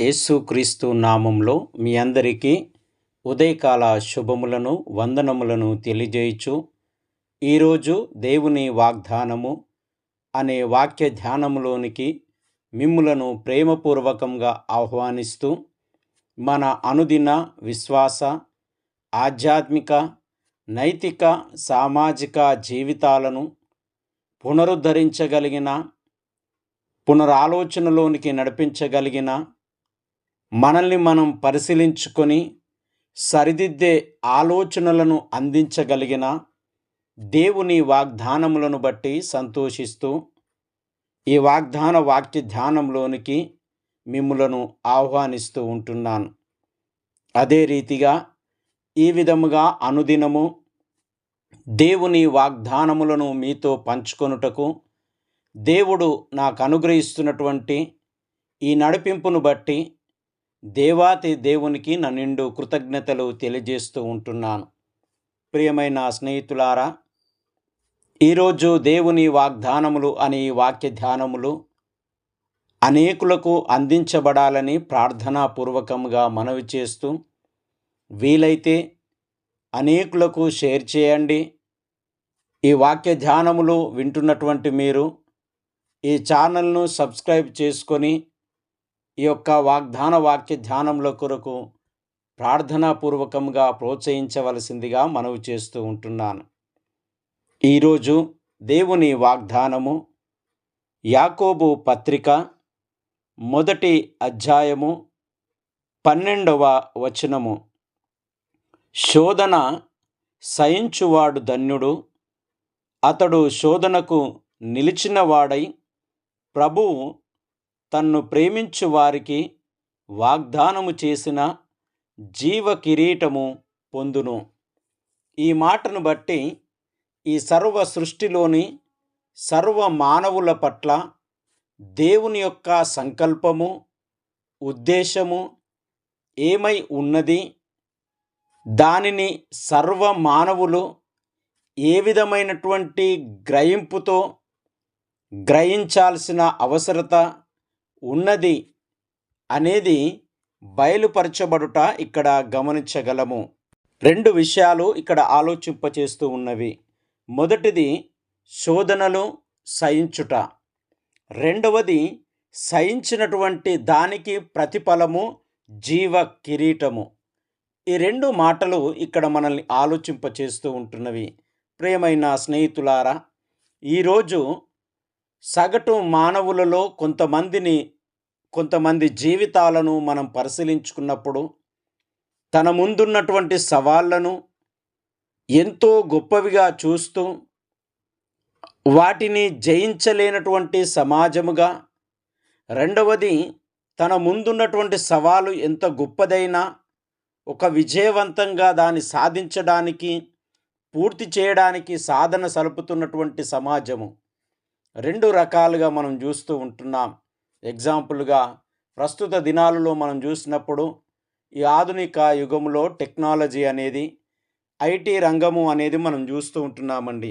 యేసుక్రీస్తు నామంలో మీ అందరికీ ఉదయకాల శుభములను వందనములను తెలియజేయచ్చు ఈరోజు దేవుని వాగ్దానము అనే వాక్య ధ్యానములోనికి మిమ్ములను ప్రేమపూర్వకంగా ఆహ్వానిస్తూ మన అనుదిన విశ్వాస ఆధ్యాత్మిక నైతిక సామాజిక జీవితాలను పునరుద్ధరించగలిగిన పునరాలోచనలోనికి నడిపించగలిగిన మనల్ని మనం పరిశీలించుకొని సరిదిద్దే ఆలోచనలను అందించగలిగిన దేవుని వాగ్దానములను బట్టి సంతోషిస్తూ ఈ వాగ్దాన వాక్య ధ్యానంలోనికి మిమ్ములను ఆహ్వానిస్తూ ఉంటున్నాను. అదే రీతిగా ఈ విధముగా అనుదినము దేవుని వాగ్దానములను మీతో పంచుకొనుటకు దేవుడు నాకు అనుగ్రహిస్తున్నటువంటి ఈ నడిపింపును బట్టి దేవాతి దేవునికి నా నిండు కృతజ్ఞతలు తెలియజేస్తూ ఉంటున్నాను. ప్రియమైన స్నేహితులారా ఈరోజు దేవుని వాగ్దానములు అనే ఈ వాక్య ధ్యానములు అనేకులకు అందించబడాలని ప్రార్థనాపూర్వకంగా మనవి చేస్తూ వీలైతే అనేకులకు షేర్ చేయండి. ఈ వాక్య ధ్యానములు వింటున్నటువంటి మీరు ఈ ఛానల్ను సబ్స్క్రైబ్ చేసుకొని ఈ యొక్క వాగ్దాన వాక్య ధ్యానముల కొరకు ప్రార్థనాపూర్వకంగా ప్రోత్సహించవలసిందిగా మనవి చేస్తూ ఉంటున్నాను. ఈరోజు దేవుని వాగ్దానము యాకోబు పత్రిక మొదటి అధ్యాయము పన్నెండవ వచనము. శోధన సహించువాడు ధన్యుడు అతడు శోధనకు నిలిచినవాడై ప్రభువు తన్ను ప్రేమించు వారికి వాగ్దానము చేసిన జీవ కిరీటము పొందును. ఈ మాటను బట్టి ఈ సర్వ సృష్టిలోని సర్వ మానవుల పట్ల దేవుని యొక్క సంకల్పము ఉద్దేశము ఏమై ఉన్నది? దానిని సర్వ మానవులు ఏ విధమైనటువంటి గ్రహింపుతో గ్రహించాల్సిన అవసరత ఉన్నది అనేది బయలుపరచబడుట ఇక్కడ గమనించగలము. రెండు విషయాలు ఇక్కడ ఆలోచింపచేస్తూ ఉన్నవి. మొదటిది శోధనలు సహించుట. రెండవది సహించినటువంటి దానికి ప్రతిఫలము జీవ కిరీటము. ఈ రెండు మాటలు ఇక్కడ మనల్ని ఆలోచింపచేస్తూ ఉంటున్నవి. ప్రేమైన స్నేహితులారా ఈరోజు సగటు మానవులలో కొంతమందిని కొంతమంది జీవితాలను మనం పరిశీలించుకున్నప్పుడు తన ముందున్నటువంటి సవాళ్ళను ఎంతో గొప్పవిగా చూస్తూ వాటిని జయించలేనటువంటి సమాజముగా రెండవది తన ముందున్నటువంటి సవాలు ఎంత గొప్పదైనా ఒక విజయవంతంగా దాన్ని సాధించడానికి పూర్తి చేయడానికి సాధన సలుపుతున్నటువంటి సమాజము. రెండు రకాలుగా మనం చూస్తూ ఉంటున్నాం. ఎగ్జాంపుల్గా ప్రస్తుత దినాలలో మనం చూసినప్పుడు ఈ ఆధునిక యుగంలో టెక్నాలజీ అనేది ఐటీ రంగము అనేది మనం చూస్తూ ఉంటున్నామండి.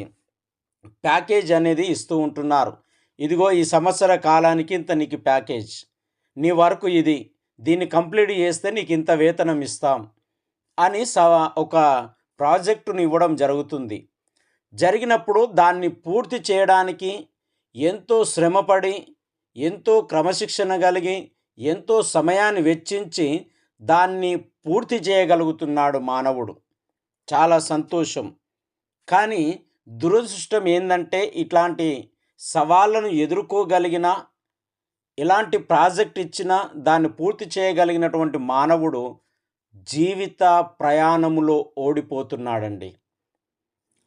ప్యాకేజ్ అనేది ఇస్తూ ఉంటున్నారు. ఇదిగో ఈ సంవత్సర కాలానికి ఇంత నీకు ప్యాకేజ్. నీ వరకు ఇది. దీన్ని కంప్లీట్ చేస్తే నీకు ఇంత వేతనం ఇస్తాం అని స ఒక ప్రాజెక్టుని ఇవ్వడం జరుగుతుంది. జరిగినప్పుడు దాన్ని పూర్తి చేయడానికి ఎంతో శ్రమపడి ఎంతో క్రమశిక్షణ కలిగి ఎంతో సమయాన్ని వెచ్చించి దాన్ని పూర్తి చేయగలుగుతున్నాడు మానవుడు. చాలా సంతోషం. కానీ దురదృష్టం ఏంటంటే ఇట్లాంటి సవాళ్ళను ఎదుర్కోగలిగిన ఇలాంటి ప్రాజెక్ట్ ఇచ్చినా దాన్ని పూర్తి చేయగలిగినటువంటి మానవుడు జీవిత ప్రయాణములో ఓడిపోతున్నాడండి.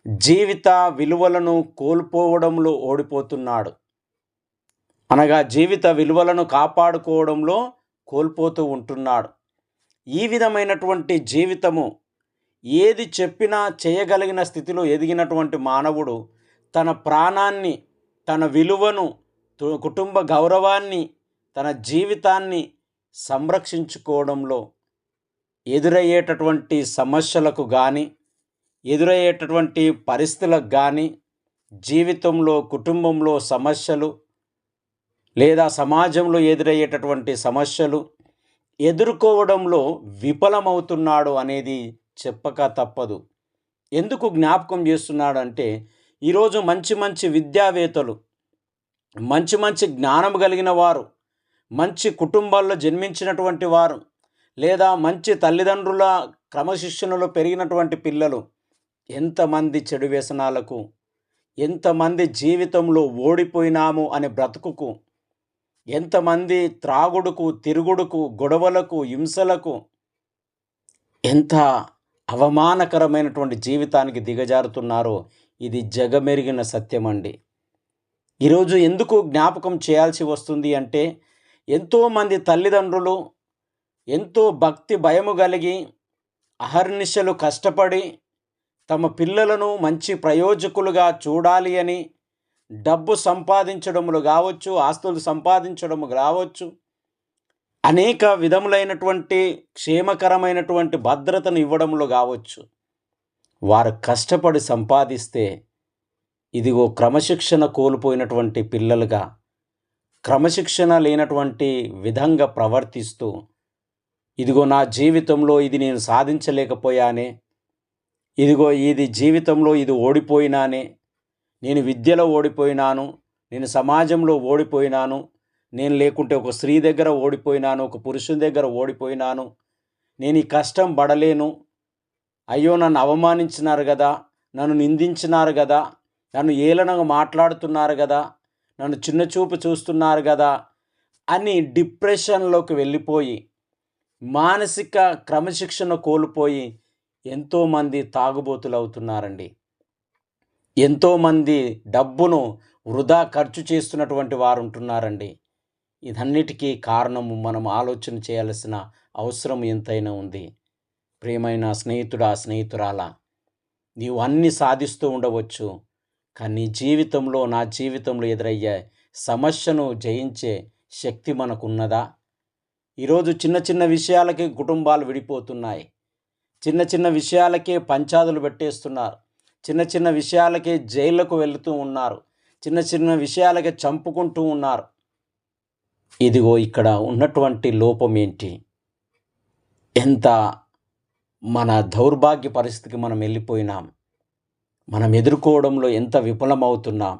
జీవిత విలువలను కోల్పోవడంలో ఓడిపోతున్నాడు. అనగా జీవిత విలువలను కాపాడుకోవడంలో కోల్పోతూ ఉంటున్నాడు. ఈ విధమైనటువంటి జీవితము ఏది చెప్పినా చేయగలిగిన స్థితిలో ఎదిగినటువంటి మానవుడు తన ప్రాణాన్ని తన విలువను కుటుంబ గౌరవాన్ని తన జీవితాన్ని సంరక్షించుకోవడంలో ఎదురయ్యేటటువంటి సమస్యలకు కానీ ఎదురయ్యేటటువంటి పరిస్థితులకు కానీ జీవితంలో కుటుంబంలో సమస్యలు లేదా సమాజంలో ఎదురయ్యేటటువంటి సమస్యలు ఎదుర్కోవడంలో విఫలమవుతున్నాడు అనేది చెప్పక తప్పదు. ఎందుకు జ్ఞాపకం చేస్తున్నాడు అంటే ఈరోజు మంచి మంచి విద్యావేత్తలు మంచి మంచి జ్ఞానం కలిగిన వారు మంచి కుటుంబాల్లో జన్మించినటువంటి వారు లేదా మంచి తల్లిదండ్రుల క్రమశిక్షణలో పెరిగినటువంటి పిల్లలు ఎంతమంది చెడు వ్యసనాలకు ఎంతమంది జీవితంలో ఓడిపోయినాము అనే బ్రతుకుకు ఎంతమంది త్రాగుడుకు తిరుగుడుకు గొడవలకు హింసలకు ఎంత అవమానకరమైనటువంటి జీవితానికి దిగజారుతున్నారో ఇది జగమెరిగిన సత్యమండి. ఈరోజు ఎందుకు జ్ఞాపకం చేయాల్సి వస్తుంది అంటే ఎంతోమంది తల్లిదండ్రులు ఎంతో భక్తి భయము కలిగి అహర్నిశలు కష్టపడి తమ పిల్లలను మంచి ప్రయోజకులుగా చూడాలి అని డబ్బు సంపాదించడములు కావచ్చు ఆస్తులు సంపాదించడము కావచ్చు అనేక విధములైనటువంటి క్షేమకరమైనటువంటి భద్రతను ఇవ్వడంలో కావచ్చు. వారు కష్టపడి సంపాదిస్తే ఇదిగో క్రమశిక్షణ కోల్పోయినటువంటి పిల్లలుగా క్రమశిక్షణ లేనటువంటి విధంగా ప్రవర్తిస్తూ ఇదిగో నా జీవితంలో ఇది నేను సాధించలేకపోయానే ఇదిగో ఇది జీవితంలో ఇది ఓడిపోయినానే. నేను విద్యలో ఓడిపోయినాను నేను సమాజంలో ఓడిపోయినాను నేను లేకుంటే ఒక స్త్రీ దగ్గర ఓడిపోయినాను ఒక పురుషుని దగ్గర ఓడిపోయినాను. నేను ఈ కష్టం పడలేను. అయ్యో నన్ను అవమానించినారు కదా నన్ను నిందించినారు కదా నన్ను ఏలనగా మాట్లాడుతున్నారు కదా నన్ను చిన్న చూపు చూస్తున్నారు కదా అని డిప్రెషన్లోకి వెళ్ళిపోయి మానసిక క్రమశిక్షణ కోల్పోయి ఎంతోమంది తాగుబోతులు అవుతున్నారండి ఎంతోమంది డబ్బును వృధా ఖర్చు చేస్తున్నటువంటి వారు ఉంటున్నారండి ఇదన్నిటికీ కారణము మనం ఆలోచన చేయాల్సిన అవసరం ఎంతైనా ఉంది. ప్రియమైన స్నేహితుడా స్నేహితురాలా నీవు అన్ని సాధిస్తూ ఉండవచ్చు. కానీ నీ జీవితంలో నా జీవితంలో ఎదురయ్యే సమస్యను జయించే శక్తి మనకున్నదా? ఈరోజు చిన్న చిన్న విషయాలకి కుటుంబాలు విడిపోతున్నాయి. చిన్న చిన్న విషయాలకే పంచాదులు పెట్టేస్తున్నారు. చిన్న చిన్న విషయాలకే జైళ్ళకు వెళుతూ ఉన్నారు. చిన్న చిన్న విషయాలకే చంపుకుంటూ ఉన్నారు. ఇదిగో ఇక్కడ ఉన్నటువంటి లోపం ఏంటి? ఎంత మన దౌర్భాగ్య పరిస్థితికి మనం వెళ్ళిపోయినాం. మనం ఎదుర్కోవడంలో ఎంత విఫలమవుతున్నాం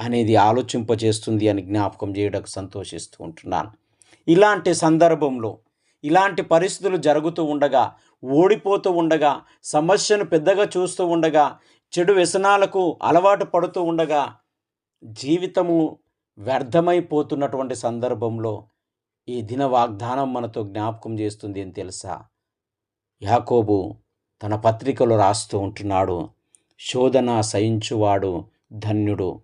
అనేది ఆలోచింపజేస్తుంది అని జ్ఞాపకం చేయడానికి సంతోషిస్తూ ఉంటున్నాను. ఇలాంటి సందర్భంలో ఇలాంటి పరిస్థితులు జరుగుతూ ఉండగా ఓడిపోతూ ఉండగా సమస్యను పెద్దగా చూస్తూ ఉండగా చెడు వ్యసనాలకు అలవాటు పడుతూ ఉండగా జీవితము వ్యర్థమైపోతున్నటువంటి సందర్భంలో ఈ దిన వాగ్దానం మనతో జ్ఞాపకం చేస్తుంది అని తెలుసా? యాకోబు తన పత్రికలో రాస్తూ ఉంటున్నాడు శోధన సహించువాడు ధన్యుడు.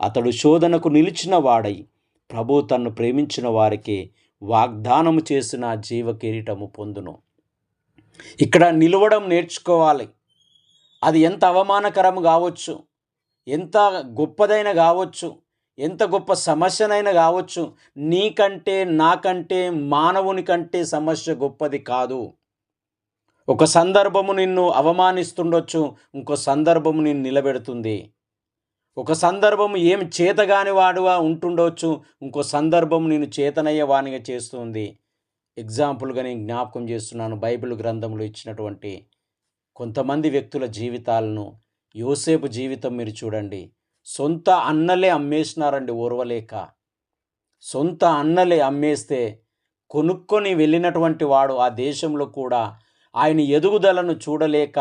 అతడు శోధనకు నిలిచిన వాడై ప్రభు తన్ను ప్రేమించిన వారికి వాగ్దానము చేసిన జీవ కిరీటము పొందును. ఇక్కడ నిలవడం నేర్చుకోవాలి. అది ఎంత అవమానకరం కావచ్చు ఎంత గొప్పదైన కావచ్చు ఎంత గొప్ప సమస్యనైనా కావచ్చు నీకంటే నాకంటే మానవుని కంటే సమస్య గొప్పది కాదు. ఒక సందర్భము నిన్ను అవమానిస్తుండొచ్చు ఇంకో సందర్భము నిన్ను నిలబెడుతుంది. ఒక సందర్భము ఏం చేతగాని వాడుగా ఉంటుండొచ్చు ఇంకో సందర్భం నేను చేతనయ్యే వానిగా చేస్తుంది. ఎగ్జాంపుల్గా నేను జ్ఞాపకం చేస్తున్నాను బైబిల్ గ్రంథంలో ఇచ్చినటువంటి కొంతమంది వ్యక్తుల జీవితాలను. యోసేపు జీవితం మీరు చూడండి. సొంత అన్నలే అమ్మేసినారండి ఓర్వలేక. సొంత అన్నలే అమ్మేస్తే కొనుక్కొని వెళ్ళినటువంటి వాడు ఆ దేశంలో కూడా ఆయన ఎదుగుదలను చూడలేక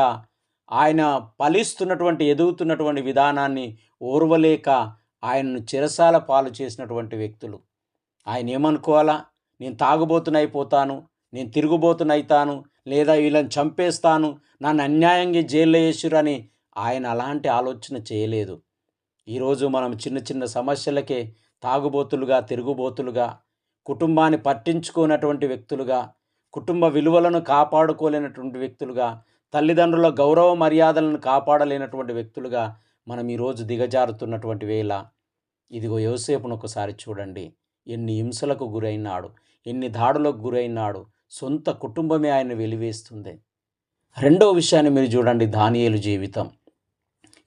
ఆయన ఫలిస్తున్నటువంటి ఎదుగుతున్నటువంటి విధానాన్ని ఓర్వలేక ఆయనను చిరసాల పాలు చేసినటువంటి వ్యక్తులు. ఆయన ఏమనుకోవాలా? నేను తాగుబోతునైపోతాను నేను తిరుగుబోతునైతాను లేదా వీళ్ళని చంపేస్తాను నన్ను అన్యాయంగా జైల్లో వేసిరని ఆయన అలాంటి ఆలోచన చేయలేదు. ఈరోజు మనం చిన్న చిన్న సమస్యలకే తాగుబోతులుగా తిరుగుబోతులుగా కుటుంబాన్ని పట్టించుకోనటువంటి వ్యక్తులుగా కుటుంబ విలువలను కాపాడుకోలేనటువంటి వ్యక్తులుగా తల్లిదండ్రుల గౌరవ మర్యాదలను కాపాడలేనటువంటి వ్యక్తులుగా మనం ఈరోజు దిగజారుతున్నటువంటి వేళ. ఇదిగో యోసేపును ఒకసారి చూడండి. ఎన్ని హింసలకు గురైనాడు. ఎన్ని దాడులకు గురైనాడు సొంత కుటుంబమే ఆయన వెలివేస్తుంది. రెండో విషయాన్ని మీరు చూడండి దానియేలు జీవితం.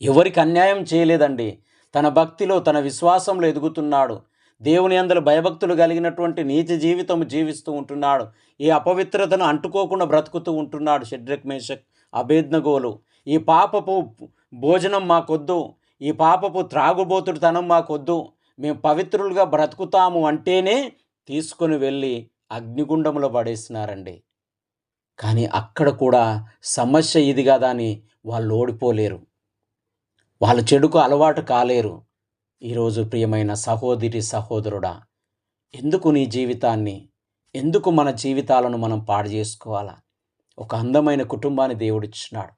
ఎవరికి అన్యాయం చేయలేదండి. తన భక్తిలో తన విశ్వాసంలో ఎదుగుతున్నాడు. దేవుని అందరు భయభక్తులు కలిగినటువంటి నీతి జీవితం జీవిస్తూ ఉంటున్నాడు. ఈ అపవిత్రతను అంటుకోకుండా బ్రతుకుతూ ఉంటున్నాడు షడ్రక్ మేషక్ అభేద్నగోలు ఈ పాపపు భోజనం మాకొద్దు. ఈ పాపపు త్రాగుబోతుడుతనం మాకొద్దు. మేము పవిత్రులుగా బ్రతుకుతాము అంటేనే తీసుకొని వెళ్ళి అగ్నిగుండంలో పడేసినారండి. కానీ అక్కడ కూడా సమస్య ఇది కదా అని వాళ్ళు ఓడిపోలేరు. వాళ్ళు చెడుకు అలవాటు కాలేరు. ఈరోజు ప్రియమైన సహోదరి సహోదరుడా ఎందుకు నీ జీవితాన్ని ఎందుకు మన జీవితాలను మనం పాడు చేసుకోవాలా? ఒక అందమైన కుటుంబాన్ని దేవుడిచ్చినాడు.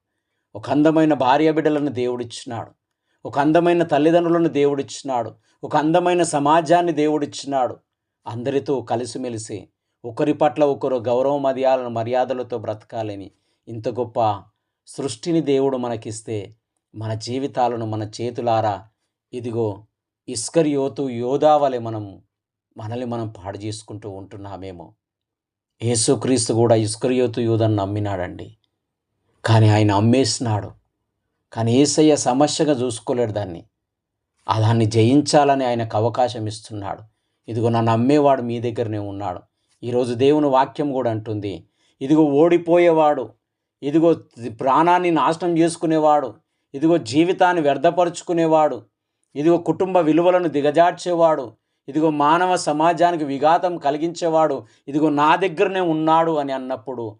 ఒక అందమైన భార్య బిడ్డలను దేవుడిచ్చినాడు. ఒక అందమైన తల్లిదండ్రులను దేవుడిచ్చినాడు. ఒక అందమైన సమాజాన్ని దేవుడిచ్చినాడు. అందరితో కలిసిమెలిసి ఒకరి పట్ల ఒకరు గౌరవ మర్యాదలను మర్యాదలతో బ్రతకాలని ఇంత గొప్ప సృష్టిని దేవుడు మనకిస్తే మన జీవితాలను మన చేతులారా ఇదిగో ఇస్కరియోతు యోధావలే మనం మనల్ని మనం పాడు చేసుకుంటూ ఉంటున్నామేమో. యేసుక్రీస్తు కూడా ఇస్కరియోతు యూదని నమ్మినాడండి. కానీ ఆయన అమ్మేసినాడు. కానీ ఏసయ్య సమస్యగా చూసుకోలేడు దాన్ని. దాన్ని జయించాలని ఆయనకు అవకాశం ఇస్తున్నాడు. ఇదిగో నన్ను అమ్మేవాడు మీ దగ్గరనే ఉన్నాడు. ఈరోజు దేవుని వాక్యం కూడా అంటుంది. ఇదిగో ఓడిపోయేవాడు. ఇదిగో ప్రాణాన్ని నాశనం చేసుకునేవాడు. ఇదిగో జీవితాన్ని వ్యర్థపరుచుకునేవాడు. ఇదిగో కుటుంబ విలువలను దిగజార్చేవాడు. ఇదిగో మానవ సమాజానికి విఘాతం కలిగించేవాడు. ఇదిగో నా దగ్గరనే ఉన్నాడు అని అన్నప్పుడు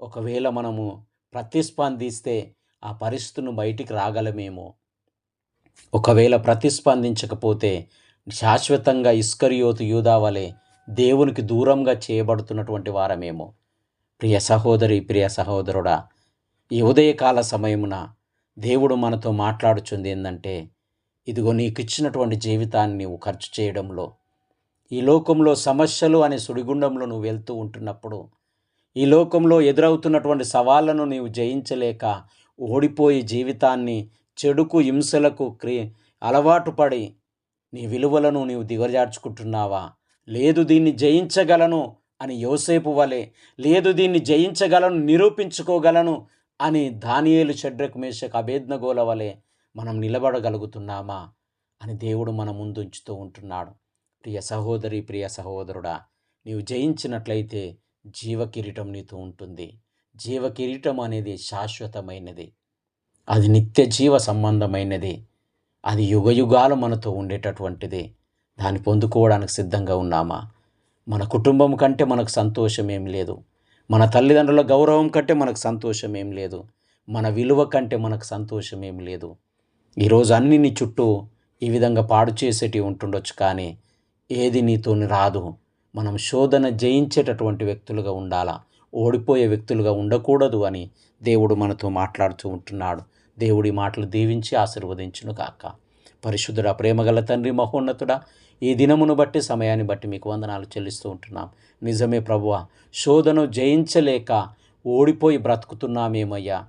ఒకవేళ మనము ప్రతిస్పందిస్తే ఆ పరిస్థితులను బయటికి రాగలమేమో. ఒకవేళ ప్రతిస్పందించకపోతే శాశ్వతంగా ఇస్కరియోతు యూదా వలె దేవునికి దూరంగా చేయబడుతున్నటువంటి వారమేమో. ప్రియ సహోదరి ప్రియ సహోదరుడా ఈ ఉదయకాల సమయమున దేవుడు మనతో మాట్లాడుచుంది ఏంటంటే ఇదిగో నీకు ఇచ్చినటువంటి జీవితాన్ని నువ్వు ఖర్చు చేయడంలో ఈ లోకంలో సమస్యలు అనే సుడిగుండంలో నువ్వు వెళ్తూ ఉంటున్నప్పుడు ఈ లోకంలో ఎదురవుతున్నటువంటి సవాళ్ళను నీవు జయించలేక ఓడిపోయి జీవితాన్ని చెడుకు హింసలకు క్రి అలవాటు పడి నీ విలువలను నీవు దిగజార్చుకుంటున్నావా? లేదు దీన్ని జయించగలను అని యోసేపు వలె లేదు దీన్ని జయించగలను నిరూపించుకోగలను అని దానియేలు షడ్రకు మేషకు అభేద్నగోల వలె మనం నిలబడగలుగుతున్నామా? అని దేవుడు మన ముందుంచుతూ ఉంటున్నాడు. ప్రియ సహోదరి ప్రియ సహోదరుడా నీవు జయించినట్లయితే జీవకిరీటం నీతో ఉంటుంది. జీవకిరీటం అనేది శాశ్వతమైనది. అది నిత్య జీవ సంబంధమైనది. అది యుగయుగాలు మనతో ఉండేటటువంటిది. దాన్ని పొందుకోవడానికి సిద్ధంగా ఉన్నామా? మన కుటుంబం కంటే మనకు సంతోషం ఏం లేదు. మన తల్లిదండ్రుల గౌరవం కంటే మనకు సంతోషం ఏం లేదు. మన విలువ కంటే మనకు సంతోషం ఏం లేదు. ఈరోజు అన్ని నీ చుట్టూ ఈ విధంగా పాడు చేసేటివి ఉంటుండొచ్చు కానీ ఏది నీతో రాదు. మనం శోధన జయించేటటువంటి వ్యక్తులుగా ఉండాలా? ఓడిపోయే వ్యక్తులుగా ఉండకూడదు అని దేవుడు మనతో మాట్లాడుతూ ఉంటున్నాడు. దేవుడి మాటలు దీవించి ఆశీర్వదించును కాక పరిశుద్ధుడ ప్రేమగల తండ్రి మహోన్నతుడా ఈ దినమును బట్టి సమయాన్ని బట్టి మీకు వందనాలు చెల్లిస్తూ ఉంటున్నాం. నిజమే ప్రభువ శోధను జయించలేక ఓడిపోయి బ్రతుకుతున్నామేమయ్యా?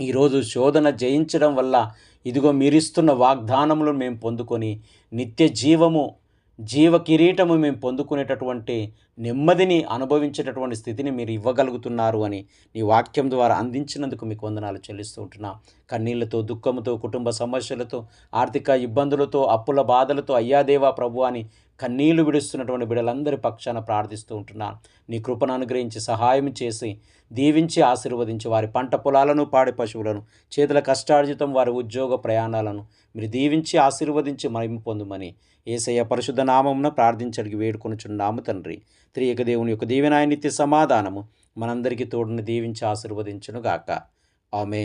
ఈరోజు శోధన జయించడం వల్ల ఇదిగో మీరిస్తున్న వాగ్దానములను మేము పొందుకొని నిత్య జీవము జీవ కిరీటము మేము పొందుకునేటటువంటి నెమ్మదిని అనుభవించేటటువంటి స్థితిని మీరు ఇవ్వగలుగుతున్నారు అని నీ వాక్యం ద్వారా అందించినందుకు మీకు వందనాలు చెల్లిస్తూ ఉంటున్నాం. కన్నీళ్ళతో దుఃఖంతో కుటుంబ సమస్యలతో ఆర్థిక ఇబ్బందులతో అప్పుల బాధలతో అయ్యాదేవా ప్రభు అని కన్నీళ్ళు విడుస్తున్నటువంటి బిడలందరి పక్షాన ప్రార్థిస్తూ ఉంటున్నాను నీ కృపను అనుగ్రహించి సహాయం చేసి దీవించి ఆశీర్వదించి వారి పంట పొలాలను పాడి పశువులను చేతుల కష్టార్జితం వారి ఉద్యోగ ప్రయాణాలను మీరు దీవించి ఆశీర్వదించి మహిమ పొందుమని ఏసయ్య పరిశుద్ధ నామమున ప్రార్థించడికి వేడుకొనుచున్నాము తండ్రి. త్రియక దేవుని యొక్క దీవెనాయ నిత్య సమాధానము మనందరికీ తోడుని దీవించి ఆశీర్వదించును గాక ఆమె